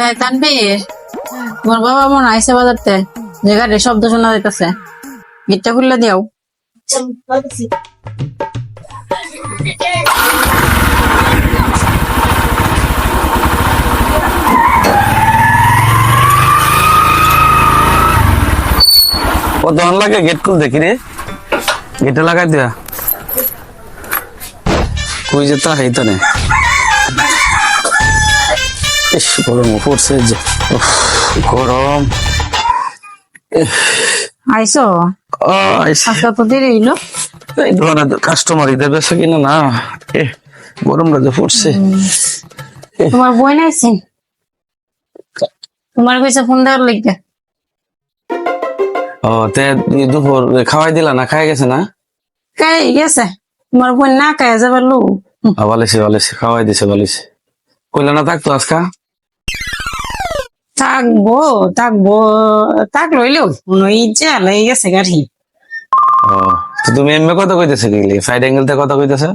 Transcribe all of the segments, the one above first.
হ্যাঁ তানবীর তোমার বাবা মনে আইসে বাজারতে, যে গাড়ির শব্দ শোনা যাইতেছে। গেটটা খুললে দিও কতক্ষণ লাগে গেট খুল দেখি রে? গেটে লাগাই দেয়া। কই যে তা হেই তানে ইস গরম পড়ছে যে গরম। আইসো? ও। আজকে তো দেরি হইল। এই ধরনের কাস্টমার ইদের বেশি কিনা না এ গরমটা যে পড়ছে। তোমার বই নাইছে তোমার কইছে ফোন দেওয়ার লিখতে ও তে দুপুর খাওয়াই দিলা না খাই গেছে না? কাই গেছে। তোমার বোন না কায় যাবার লু আ, ভালোছে ভালোছে খাওয়াই দিছে ভালোছে কইলা না থাকতো আজকা? থাকব থাকব থাক লইলেও কোনো ইচ্ছা লেগে গেছে গাড়ি। তো তুমি এমনি কথা কইতেছে কি সাইড অ্যাঙ্গেল থেকে কথা কইতেছে?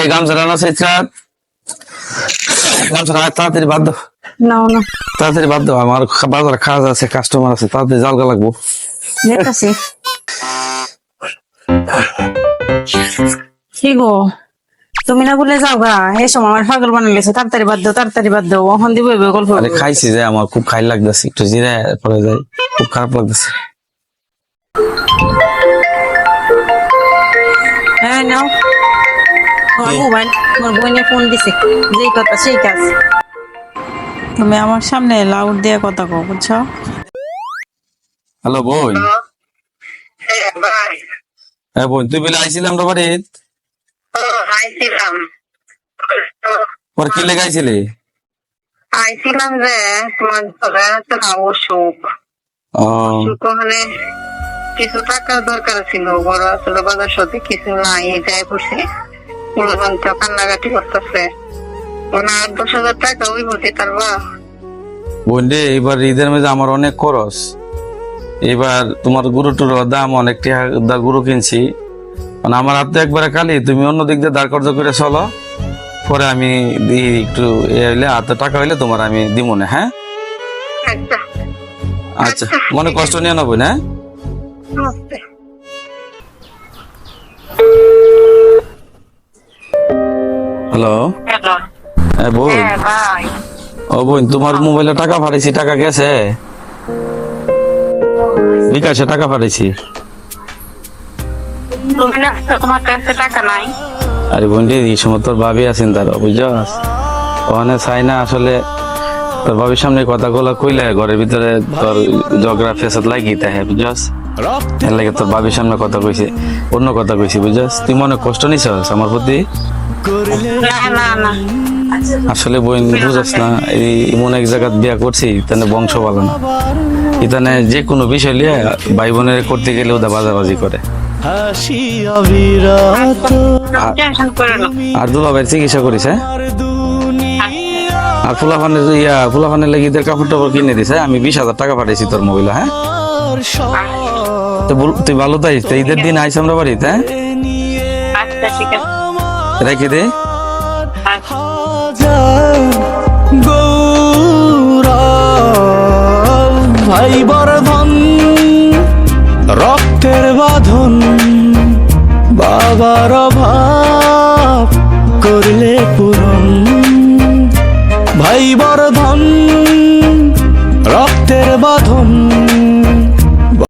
এই গামছাটা না সেইছাত গামছাটা তাড়াতাড়ি বাদ দাও। নাও না তাড়াতাড়ি বাদ দাও আমার বাজারে কাজ আছে কাস্টমার আছে তাড়াতাড়ি জালগা লাগবো। দেখতেছি। কি গো? তুমি না বলে যাও গা এই সময় আমার পাগল বানাইলেছো তাড়াতাড়ি বাদ দাও তাড়াতাড়ি বাদ দাও ওখান দিব এবার গল্প আরে খাইছি যে আমার খুব খাই লাগতেছে একটু জিরে পরে যাই খুব খারাপ লাগতেছে। হ্যাঁ নাও তোমার মোবাইল তোমার বোনে ফোন দিছে যেই কথা সেই কাজ। তুমি আমার সামনে লাউড দিয়ে কথা কও বুঝছ? হ্যালো বোন। হ্যাঁ, ভাই। হ্যাঁ বোন তুই বলে আইছিলাম আমরা বাড়ি ও আইছিলাম পর কি লেগাইছিলি আইছিলাম যে তোমার অসুখ। অসুখ হলে কিছু টাকার দরকার ছিল বড় আসলে বাজার সাথে কিছু নাই যাই পড়ছে মূলধন তো কান্নাকাটি করতেছে। ওনার দশ হাজার টাকা ওই বলতে পারবা বোন রে এবার ঈদের মধ্যে আমার অনেক খরচ। এবার তোমার গুরু টুরুর দাম অনেক টাকা গুরু কিনছি। মানে আমার হাতে একবারে খালি তুমি অন্য দিক দিয়ে দাঁড় কর্য করে চলো। পরে আমি দিই একটু এ হইলে হাতে টাকা হইলে তোমার আমি দিব না হ্যাঁ? আচ্ছা। আচ্ছা মনে কষ্ট নিয়ে নেব না হ্যালো? হ্যালো। হ্যাঁ বোন হ্যাঁ ও বোন তোমার মোবাইলে টাকা পাঠাইছি টাকা গেছে? বিকাশে টাকা পাঠাইছি। তুমি না তোমার কাছে টাকা নাই। আরে বোন এই সময় তোর ভাবি আছেন তার বুঝছস? ওখানে চাই না আসলে তোর ভাবির সামনে কথাগুলো কইলে ঘরের ভিতরে তোর ঝগড়া ফেসাদ লাগি তাহে বুঝছস? এর লাগে তোর ভাবির সামনে কথা কইছে অন্য কথা কইছি বুঝছস? তুই মনে কষ্ট নিছস আমার প্রতি? না না না। আসলে বোন বুঝছস না এই এমন এক জায়গায় বিয়া করছি তাহলে বংশ ভালো না। এখানে যে কোনো বিষয় লিয়ে ভাই বোনের করতে গেলে ওদের বাজাবাজি করে। হাসি অবিরত। টেনশন আর দুলাভাইয়ের চিকিৎসা করিস হ্যাঁ? আর ফুলাফানের ইয়া ফুলাফানের লাগি ঈদের কাপড় টাপড় কিনে দিছে আমি বিশ হাজার টাকা পাঠাইছি তোর মোবাইলে হ্যাঁ? তো তুই ভালো তাই ঈদের দিন আইস আমরা বাড়িতে হ্যাঁ? আচ্ছা রেখে দে। ভাই বর্ধন। রক্তের বাঁধন বাবার অভাব করলে পূরণ। ভাই বর্ধন